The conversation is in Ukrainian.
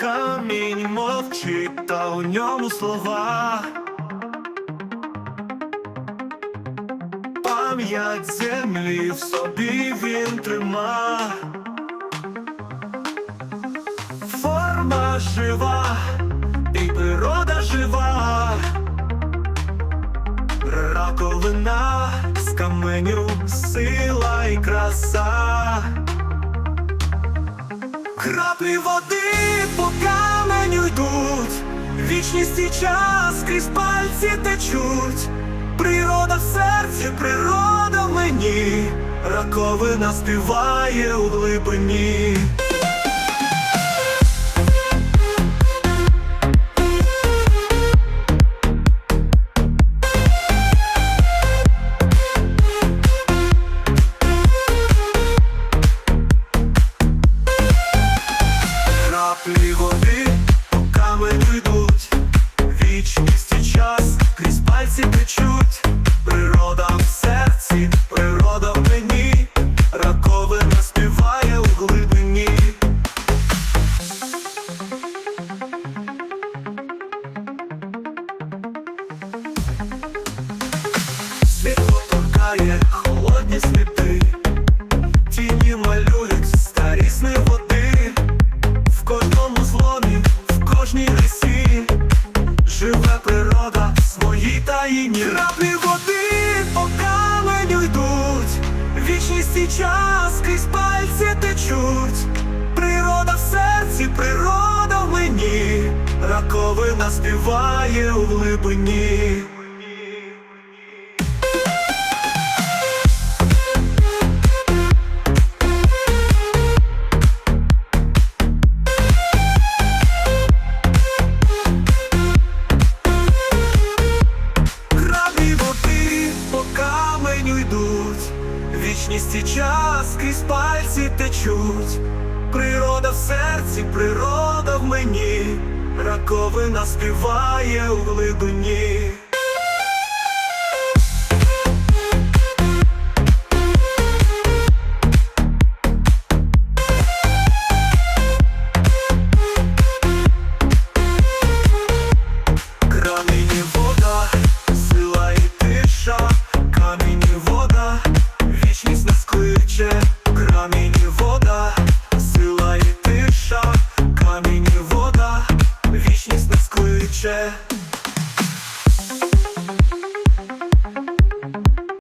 камінь мовчить, та у ньому слова. Пам'ять землі в собі він трима. Форма жива, і природа жива. Раковина з каменю, сила і краса. Краплі води по каменю йдуть, вічність і час крізь пальці течуть. Природа в серці, природа в мені, раковина співає у глибині. Краплі води каменю йдуть, вічність і час крізь пальці течуть, природа природа свої таїні. Краплі води по каменю йдуть, вічність і час крізь пальці течуть. Природа в серці, природа в мені, раковина співає у глибині. Вічність і час крізь пальці течуть. Природа в серці, природа в мені, раковина співає у глибині. życie.